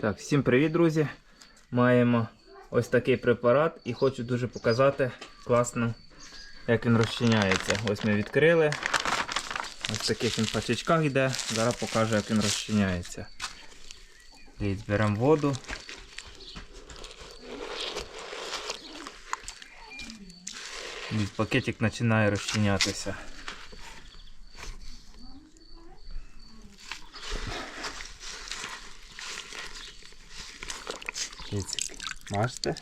Так, всім привіт, друзі! Маємо ось такий препарат і хочу дуже показати класно, як він розчиняється. Ось ми відкрили. Ось в таких він пачечках йде. Зараз покажу, як він розчиняється. Дивіться, беремо воду. Пакетик починає розчинятися. Дивіться, бачите?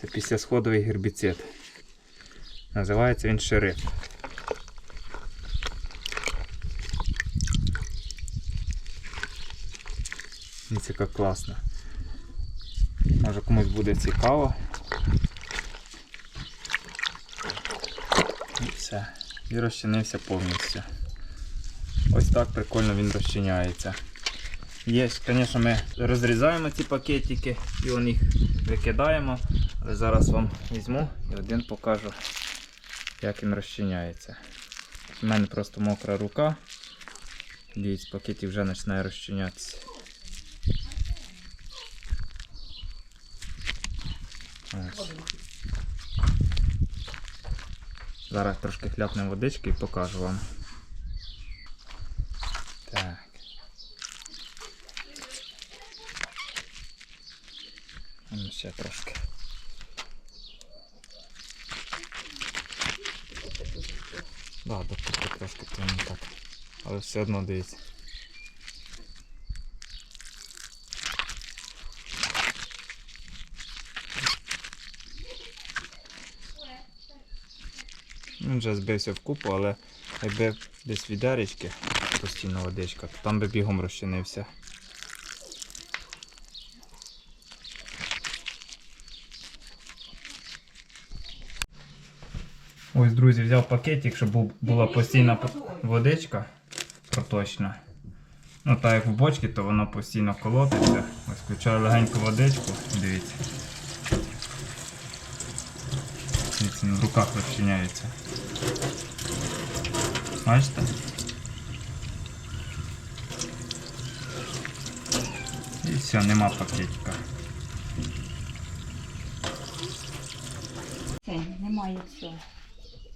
Це післясходовий гербіцид. Називається він шериф. Дивіться, як класно. Може комусь буде цікаво. І все. І розчинився повністю. Ось так прикольно він розчиняється. Є, звісно, ми розрізаємо ці пакетики і он їх викидаємо. Але зараз вам візьму і один покажу, як він розчиняється. У мене просто мокра рука. Дивіться, пакетик вже починає розчинятися. Ось. Зараз трошки хляпнемо водички і покажу вам. Так. Ну, ще трошки. Да, допустим, трошки прямо так. Але все одно дивіться. Він вже збився в купу, але якби десь відеречки, постійно водичка, то там би бігом розчинився. Ось, друзі, взяв пакетик, щоб була постійна водичка проточна. Ну, так як в бочці, то воно постійно колотиться. Ось включаю легеньку водичку, дивіться. Дивіться, на руках розчиняється. Бачите? І все, нема пакетика. Це немає цього.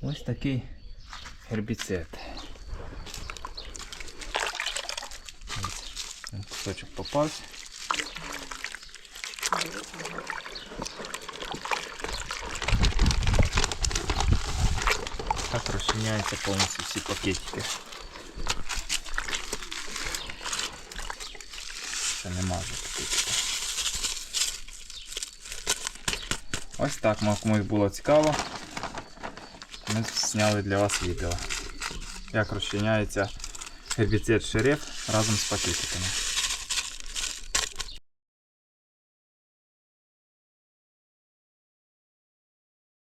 Ось такий гербіцид. Кусочок попався. Так розчиняються повністю всі пакетики. Ще нема вже пакетика. Ось так, може комусь було цікаво. Ми зняли для вас відео. Як розчиняється гербіцид шериф разом з пакетиками.